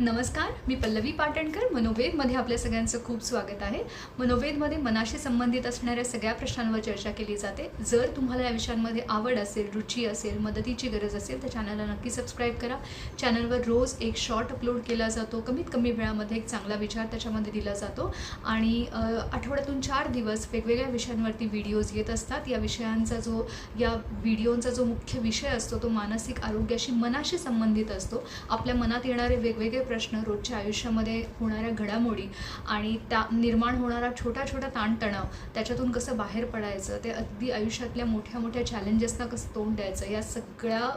नमस्कार मी पल्लवी पाटणकर. मनोवेदमध्ये आपल्या सगळ्यांचं खूप स्वागत आहे. मनोवेदमध्ये मनाशी संबंधित असणाऱ्या सगळ्या प्रश्नांवर चर्चा केली जाते. जर तुम्हाला या विषयांमध्ये आवड असेल रुची असेल मदतीची गरज असेल तर चॅनलला नक्की सबस्क्राईब करा. चॅनलवर रोज एक शॉर्ट अपलोड केला जातो. कमीत कमी वेळामध्ये एक चांगला विचार त्याच्यामध्ये दिला जातो. आणि आठवड्यातून चार दिवस वेगवेगळ्या विषयांवरती व्हिडिओज येत असतात. या विषयांचा जो या व्हिडिओंचा जो मुख्य विषय असतो तो मानसिक आरोग्याशी मनाशी संबंधित असतो. आपल्या मनात येणारे वेगवेगळे प्रश्न रोजच्या आयुष्यामध्ये होणाऱ्या घडामोडी आणि त्या निर्माण होणारा छोटा छोटा ताणतणाव त्याच्यातून कसं बाहेर पडायचं ते अगदी आयुष्यातल्या मोठ्या मोठ्या चॅलेंजेसना कसं तोंड द्यायचं या सगळ्या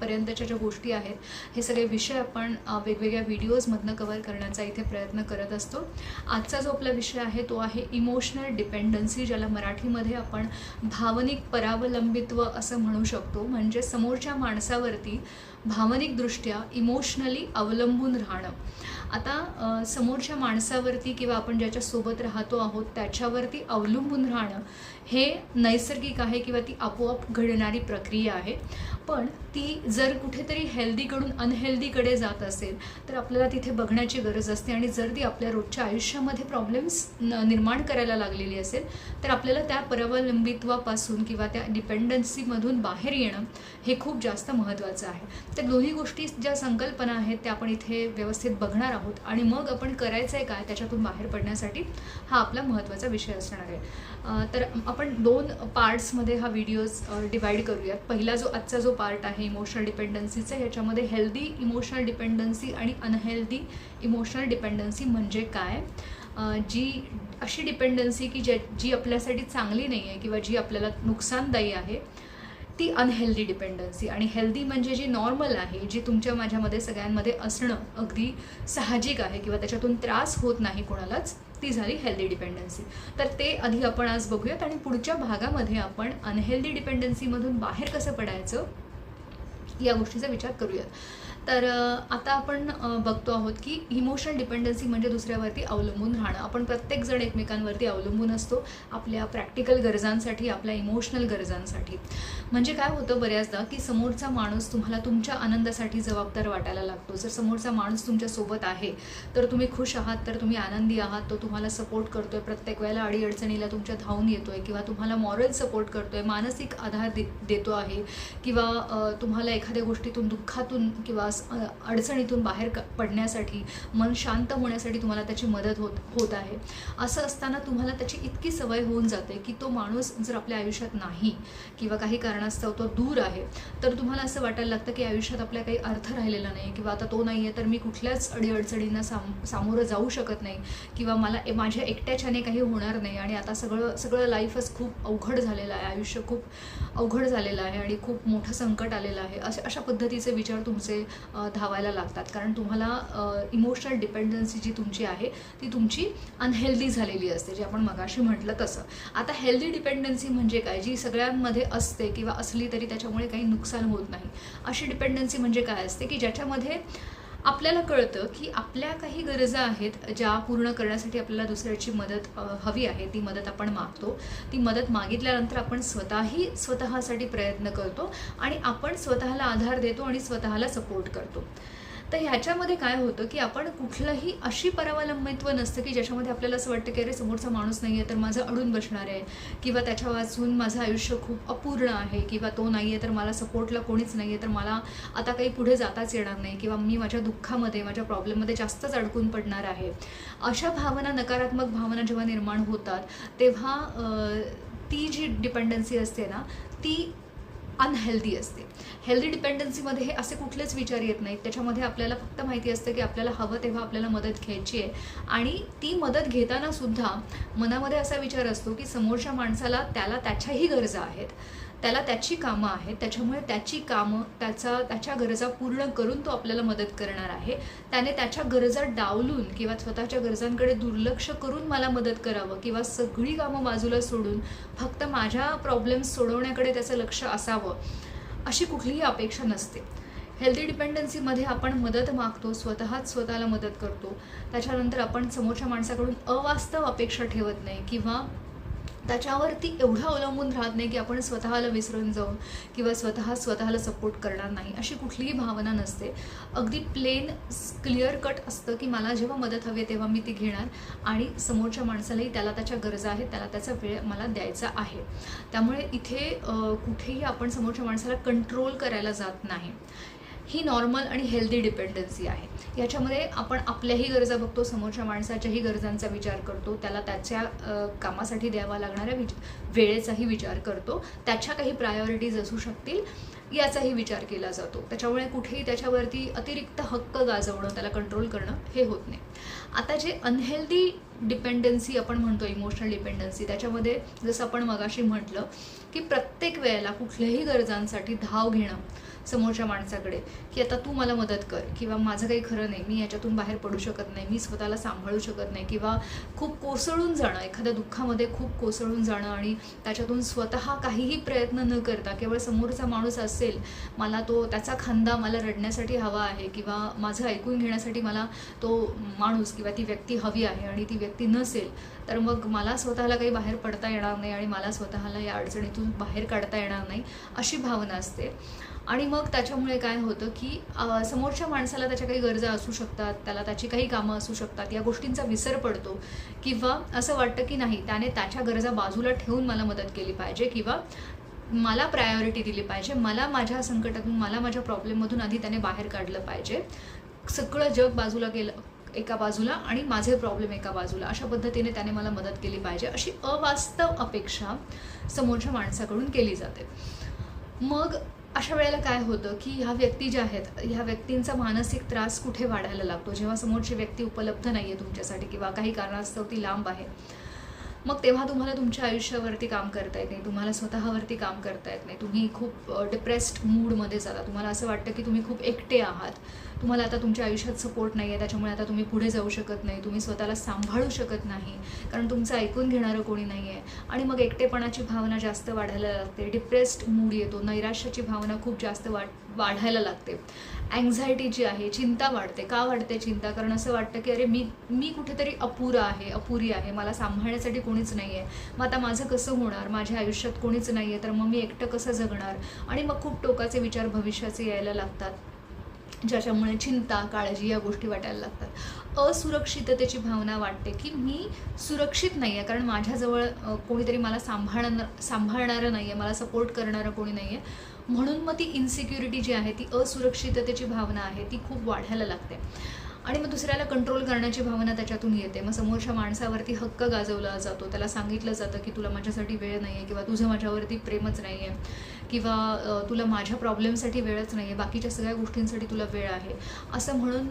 पर्यंतच्या ज्या गोष्टी आहेत हे सगळे विषय आपण वेगवेगळ्या व्हिडिओजमधनं कवर करण्याचा इथे प्रयत्न करत असतो. आजचा जो आपला विषय आहे तो आहे इमोशनल डिपेंडन्सी ज्याला मराठीमध्ये आपण भावनिक परावलंबित्व असं म्हणू शकतो. म्हणजे समोरच्या माणसावरती भावनिकदृष्ट्या इमोशनली अवलंबून राहणं. आता समोरच्या माणसावरती किंवा आपण ज्याच्यासोबत राहतो आहोत त्याच्यावरती अवलंबून राहणं हे नैसर्गिक आहे किंवा ती आपोआप घडणारी प्रक्रिया आहे. पण ती जर कुठेतरी हेल्दीकडून अनहेल्दीकडे जात असेल तर आपल्याला तिथे बघण्याची गरज असते. आणि जर ती आपल्या रोजच्या आयुष्यामध्ये प्रॉब्लेम्स निर्माण करायला लागलेली असेल तर आपल्याला त्या परवलंबित्वापासून किंवा त्या डिपेंडन्सीमधून बाहेर येणं हे खूप जास्त महत्त्वाचं आहे. तर दोन्ही गोष्टी ज्या संकल्पना आहेत त्या आपण इथे व्यवस्थित बघणार आहोत. आणि मग आपण करायचं आहे काय त्याच्यातून बाहेर पडण्यासाठी हा आपला महत्त्वाचा विषय असणार आहे. तर आपण दोन पार्ट्समध्ये हा व्हिडिओज डिवाईड करूयात. पहिला जो आजचा जो पार्ट आहे इमोशन इमोशनल डिपेंडन्सीचा ह्याच्यामध्ये हेल्दी इमोशनल डिपेंडन्सी आणि अनहेल्दी इमोशनल डिपेंडन्सी म्हणजे काय? जी अशी डिपेंडन्सी की ज्या जी आपल्यासाठी चांगली नाही आहे किंवा जी आपल्याला नुकसानदायी आहे ती अनहेल्दी डिपेंडन्सी आणि हेल्दी म्हणजे जी नॉर्मल आहे जी तुमच्या माझ्यामध्ये सगळ्यांमध्ये असणं अगदी साहजिक आहे किंवा त्याच्यातून त्रास होत नाही कोणालाच ती झाली हेल्दी डिपेंडन्सी तर ते आधी आपण आज बघूयात आणि पुढच्या भागामध्ये आपण अनहेल्दी डिपेंडन्सीमधून बाहेर कसं पडायचं या गोष्टीचा विचार करूयात. तर आता आपण बघतो आहोत की इमोशनल डिपेंडन्सी म्हणजे दुसऱ्यावरती अवलंबून राहणं. आपण प्रत्येकजण एकमेकांवरती अवलंबून असतो आपल्या प्रॅक्टिकल गरजांसाठी आपल्या इमोशनल गरजांसाठी. म्हणजे काय होतं बऱ्याचदा की समोरचा माणूस तुम्हाला तुमच्या आनंदासाठी जबाबदार वाटायला लागतो. जर समोरचा माणूस तुमच्यासोबत आहे तर तुम्ही खुश आहात तर तुम्ही आनंदी आहात तो तुम्हाला सपोर्ट करतोय. प्रत्येक वेळेला अडीअडचणीला तुमच्या धावून येतोय किंवा तुम्हाला मॉरल सपोर्ट करतोय मानसिक आधार दे देतो आहे किंवा तुम्हाला एखाद्या गोष्टीतून दुःखातून किंवा त्रास अडचणीतून बाहेर क- पडण्यासाठी मन शांत होण्यासाठी तुम्हाला त्याची मदत होत होत आहे. असं असताना तुम्हाला त्याची इतकी सवय होऊन जाते की तो माणूस जर आपल्या आयुष्यात नाही किंवा काही कारणास्तव तो दूर आहे तर तुम्हाला असं वाटायला लागतं की आयुष्यात आपल्या काही अर्थ राहिलेला नाही किंवा आता तो नाही आहे तर मी कुठल्याच अडीअडचणींना साम सामोरं जाऊ शकत नाही किंवा मला ए- माझ्या एकट्याच्याने काही होणार नाही आणि आता सगळं सगळं लाईफच खूप अवघड झालेलं आहे आयुष्य खूप अवघड झालेलं आहे आणि खूप मोठं संकट आलेलं आहे. अशा अशा पद्धतीचे विचार तुमचे धावायला लागतात. कारण तुम्हाला इमोशनल डिपेंडन्सी जी तुमची आहे ती तुमची अनहेल्दी झालेली असते जे आपण मगाशी म्हटलं तसं. आता हेल्दी डिपेंडन्सी म्हणजे काय? जी सगळ्यांमध्ये असते किंवा असली तरी त्याच्यामुळे काही नुकसान होत नाही. अशी डिपेंडन्सी म्हणजे काय असते की ज्याच्यामध्ये आपल्याला कळतं की आपल्या काही गरजा आहेत ज्या पूर्ण करण्यासाठी आपल्याला दुसऱ्याची मदत हवी आहे. ती मदत आपण मागतो. ती मदत मागितल्यानंतर आपण स्वतःही स्वतःसाठी प्रयत्न करतो आणि आपण स्वतःला आधार देतो आणि स्वतःला सपोर्ट करतो. तर ह्याच्यामध्ये काय होतं की आपण कुठलंही अशी परावलंबित्व नसतं की ज्याच्यामध्ये आपल्याला असं वाटतं की अरे समोरचा माणूस नाही आहे तर माझं अडून बसणार आहे. किंवा त्याच्या वाचून माझं आयुष्य खूप अपूर्ण आहे किंवा तो नाही आहे तर मला सपोर्टला कोणीच नाही आहे तर मला आता काही पुढे जाताच येणार नाही किंवा मी माझ्या दुःखामध्ये माझ्या प्रॉब्लेममध्ये जास्तच अडकून पडणार आहे. अशा भावना नकारात्मक भावना जेव्हा निर्माण होतात तेव्हा ती जी डिपेंडन्सी असते ना ती अनहेल्दी असते. हेल्दी डिपेंडन्सीमध्ये हे असे कुठलेच विचार येत नाहीत. त्याच्यामध्ये आपल्याला फक्त माहिती असतं की आपल्याला हवं तेव्हा आपल्याला मदत घ्यायची आहे. आणि ती मदत घेताना सुद्धा मनामध्ये असा विचार असतो की समोरच्या माणसाला त्याला त्याच्याही गरजा आहेत. त्याला त्याची कामं आहेत. त्याच्यामुळे त्याची कामं त्याचा त्याच्या गरजा पूर्ण करून तो आपल्याला मदत करणार आहे. त्याने त्याच्या गरजा डावलून किंवा स्वतःच्या गरजांकडे दुर्लक्ष करून मला मदत करावं किंवा सगळी कामं बाजूला सोडून फक्त माझ्या प्रॉब्लेम्स सोडवण्याकडे त्याचं लक्ष असावं अशी कुठलीही अपेक्षा नसते. हेल्दी डिपेंडन्सीमध्ये आपण मदत मागतो स्वतःच स्वतःला मदत करतो. त्याच्यानंतर आपण समोरच्या माणसाकडून अवास्तव अपेक्षा ठेवत नाही किंवा त्याच्यावरती एवढं अवलंबून राहत नाही की आपण स्वतःला विसरून जाऊ किंवा स्वतः स्वतःला सपोर्ट करणार नाही अशी कुठलीही भावना नसते. अगदी प्लेन क्लिअर कट असतं की मला जेव्हा मदत हवी आहे तेव्हा मी ती घेणार आणि समोरच्या माणसालाही त्याला त्याच्या गरजा आहेत त्याला त्याचा वेळ मला द्यायचा आहे. त्यामुळे इथे कुठेही आपण समोरच्या माणसाला कंट्रोल करायला जात नाही. ही नॉर्मल आणि हेल्दी डिपेंडन्सी आहे. याच्यामध्ये आपण आपल्याही गरजा बघतो समोरच्या माणसाच्याही गरजांचा विचार करतो त्याला त्याच्या कामासाठी द्यावा लागणाऱ्या विच वेळेचाही विचार करतो त्याच्या काही प्रायोरिटीज असू शकतील याचाही विचार केला जातो. त्याच्यामुळे कुठेही त्याच्यावरती अतिरिक्त हक्क गाजवणं त्याला कंट्रोल करणं हे होत नाही. आता जे अनहेल्दी डिपेंडन्सी आपण म्हणतो इमोशनल डिपेंडन्सी त्याच्यामध्ये जसं आपण मगाशी म्हटलं की प्रत्येक वेळेला कुठल्याही गरजांसाठी धाव घेणं समोरच्या माणसाकडे की आता तू मला मदत कर किंवा माझं काही खरं नाही मी याच्यातून बाहेर पडू शकत नाही मी स्वतःला सांभाळू शकत नाही किंवा खूप कोसळून जाणं एखाद्या दुःखामध्ये खूप कोसळून जाणं आणि त्याच्यातून स्वतः काहीही प्रयत्न न करता केवळ समोरचा माणूस असेल मला तो त्याचा खांदा मला रडण्यासाठी हवा आहे किंवा माझं ऐकून घेण्यासाठी मला तो माणूस किंवा ती व्यक्ती हवी आहे आणि ती व्यक्ती नसेल तर मग मला स्वतःला काही बाहेर पडता येणार नाही आणि मला स्वतःला या अडचणीतून बाहेर काढता येणार नाही अशी भावना असते. आणि मग त्याच्यामुळे काय होतं की समोरच्या माणसाला त्याच्या काही गरजा असू शकतात त्याला त्याची काही कामं असू शकतात या गोष्टींचा विसर पडतो किंवा असं वाटतं की नाही त्याने त्याच्या गरजा बाजूला ठेवून मला मदत केली पाहिजे किंवा मला प्रायोरिटी दिली पाहिजे मला माझ्या संकटातून मला माझ्या प्रॉब्लेममधून आधी त्याने बाहेर काढलं पाहिजे. सगळं जग बाजूला गेलं एका बाजूला आणि माझे प्रॉब्लेम एका बाजूला अशा पद्धतीने त्याने मला मदत केली पाहिजे अशी अवास्तव अपेक्षा समोरच्या माणसाकडून केली जाते. मग अशा वेळेला काय होतं की ह्या व्यक्ती ज्या आहेत ह्या व्यक्तींचा मानसिक त्रास कुठे वाढायला लागतो? जेव्हा समोरची व्यक्ती उपलब्ध नाही आहे तुमच्यासाठी किंवा काही कारणास्तव ती लांब आहे मग तेव्हा तुम्हाला तुमच्या आयुष्यावरती काम करता येत नाही तुम्हाला स्वतःवरती काम करता येत नाही. तुम्ही खूप डिप्रेस्ड मूडमध्ये जाता. तुम्हाला असं वाटतं की तुम्ही खूप एकटे आहात. तुम्हाला आता तुमच्या आयुष्यात सपोर्ट नाही आहे त्याच्यामुळे आता तुम्ही पुढे जाऊ शकत नाही तुम्ही स्वतःला सांभाळू शकत नाही कारण तुमचं ऐकून घेणारं कोणी नाही आहे आणि मग एकटेपणाची भावना जास्त वाढायला लागते डिप्रेस्ड मूड येतो नैराश्याची भावना खूप जास्त वाढ वाढायला लागते. अँझायटी जी आहे चिंता वाढते. का वाढते चिंता? कारण असं वाटतं की अरे मी मी कुठेतरी अपुरा आहे अपुरी आहे. मला सांभाळण्यासाठी कोणीच नाही आहे मग आता माझं कसं होणार? माझ्या आयुष्यात कोणीच नाही आहे तर मग मी एकटं कसं जगणार? आणि मग खूप टोकाचे विचार भविष्याचे यायला लागतात. ज्याच्यामुळे चिंता काळजी या गोष्टी वाटायला लागतात. असुरक्षिततेची भावना वाटते की मी सुरक्षित नाही आहे कारण माझ्याजवळ कोणीतरी मला सांभाळणार सांभाळणारं नाही आहे मला सपोर्ट करणारं कोणी नाही आहे म्हणून मग ती इन्सिक्युरिटी जी आहे ती असुरक्षिततेची भावना आहे ती खूप वाढायला लागते. आणि मग दुसऱ्याला कंट्रोल करण्याची भावना त्याच्यातून येते. मग समोरच्या माणसावरती हक्क गाजवला जातो. त्याला सांगितलं जातं की तुला माझ्यासाठी वेळ नाही आहे किंवा तुझं माझ्यावरती प्रेमच नाही आहे किंवा तुला माझ्या प्रॉब्लेमसाठी वेळच नाही आहे बाकीच्या सगळ्या गोष्टींसाठी तुला वेळ आहे. असं म्हणून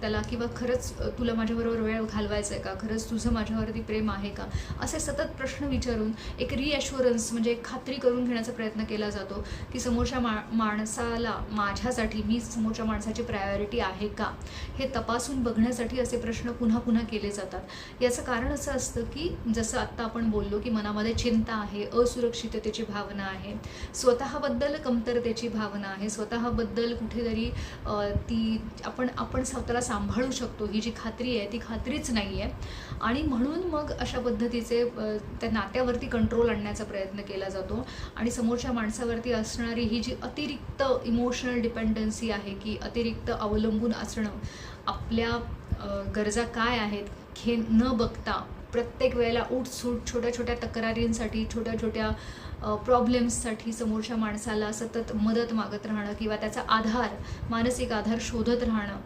त्याला किंवा खरंच तुला माझ्याबरोबर वेळ घालवायचा आहे का? खरंच तुझं माझ्यावरती प्रेम आहे का? असे सतत प्रश्न विचारून एक रिॲश्युरन्स म्हणजे एक खात्री करून घेण्याचा प्रयत्न केला जातो की समोरच्या मा माणसाला माझ्यासाठी मी समोरच्या माणसाची प्रायोरिटी आहे का? हे तपासून बघण्यासाठी असे प्रश्न पुन्हा पुन्हा केले जातात. याचं कारण असं असतं की जसं आत्ता आपण बोललो की मनामध्ये चिंता आहे असुरक्षिततेची भावना आहे स्वतःबद्दल कमतरतेची भावना आहे. स्वतःबद्दल कुठेतरी ती आपण आपण स्वतःला सांभाळू शकतो. ही जी खात्री आहे ती खात्रीच नाही आहे. आणि म्हणून मग अशा पद्धतीचे त्या नात्यावरती कंट्रोल आणण्याचा प्रयत्न केला जातो. आणि समोरच्या माणसावरती असणारी ही जी अतिरिक्त इमोशनल डिपेंडन्सी आहे की अतिरिक्त अवलंबून असणं आपल्या गरजा काय आहेत हे न बघता प्रत्येक वेळेला उठसूट छोट्या छोट्या तक्रारींसाठी छोट्या छोट्या प्रॉब्लेम्ससाठी समोरच्या माणसाला सतत मदत मागत राहणं किंवा त्याचा आधार मानसिक आधार शोधत राहणं.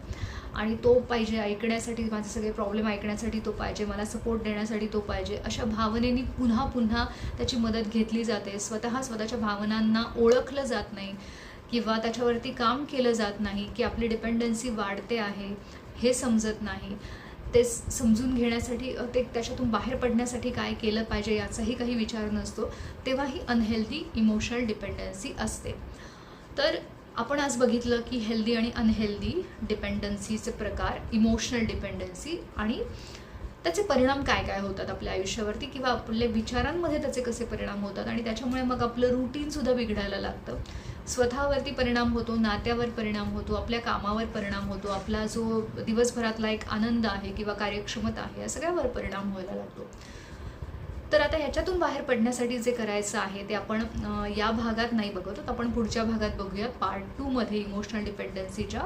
आणि तो पाहिजे ऐकण्यासाठी माझे सगळे प्रॉब्लेम ऐकण्यासाठी तो पाहिजे मला सपोर्ट देण्यासाठी तो पाहिजे अशा भावनेनी पुन्हा पुन्हा त्याची मदत घेतली जाते. स्वतः स्वतःच्या भावनांना ओळखलं जात नाही किंवा त्याच्यावरती काम केलं जात नाही की आपली डिपेंडन्सी वाढते आहे हे समजत नाही. ते समजून घेण्यासाठी ते त्याच्यातून बाहेर पडण्यासाठी काय केलं पाहिजे याचाही काही विचार नसतो. तेव्हा ही अनहेल्दी इमोशनल डिपेंडन्सी असते. तर आपण आज बघितलं की हेल्दी आणि अनहेल्दी डिपेंडन्सीचे प्रकार इमोशनल डिपेंडन्सी आणि त्याचे परिणाम काय काय होतात आपल्या आयुष्यावरती? किंवा आपल्या विचारांमध्ये त्याचे कसे परिणाम होतात? आणि त्याच्यामुळे मग आपलं रुटीनसुद्धा बिघडायला लागतं. स्वतःवरती परिणाम होतो नात्यावर परिणाम होतो आपल्या कामावर परिणाम होतो आपला जो दिवसभरातला एक आनंद आहे किंवा कार्यक्षमता आहे या सगळ्यावर परिणाम व्हायला लागतो. तर आता ह्याच्यातून बाहेर पडण्यासाठी जे करायचं आहे ते आपण या भागात नाही बघत आहोत. आपण पुढच्या भागात बघूया पार्ट टूमध्ये इमोशनल डिपेंडन्सीच्या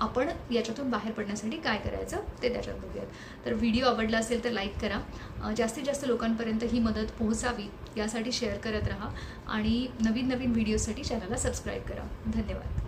आपण याच्यातून बाहेर पडण्यासाठी काय करायचं ते त्याच्यात बघूयात. तर व्हिडिओ आवडला असेल तर लाईक करा. जास्तीत जास्त लोकांपर्यंत ही मदत पोहोचावी यासाठी शेअर करत राहा आणि नवीन नवीन व्हिडिओसाठी चॅनलला सबस्क्राईब करा. धन्यवाद.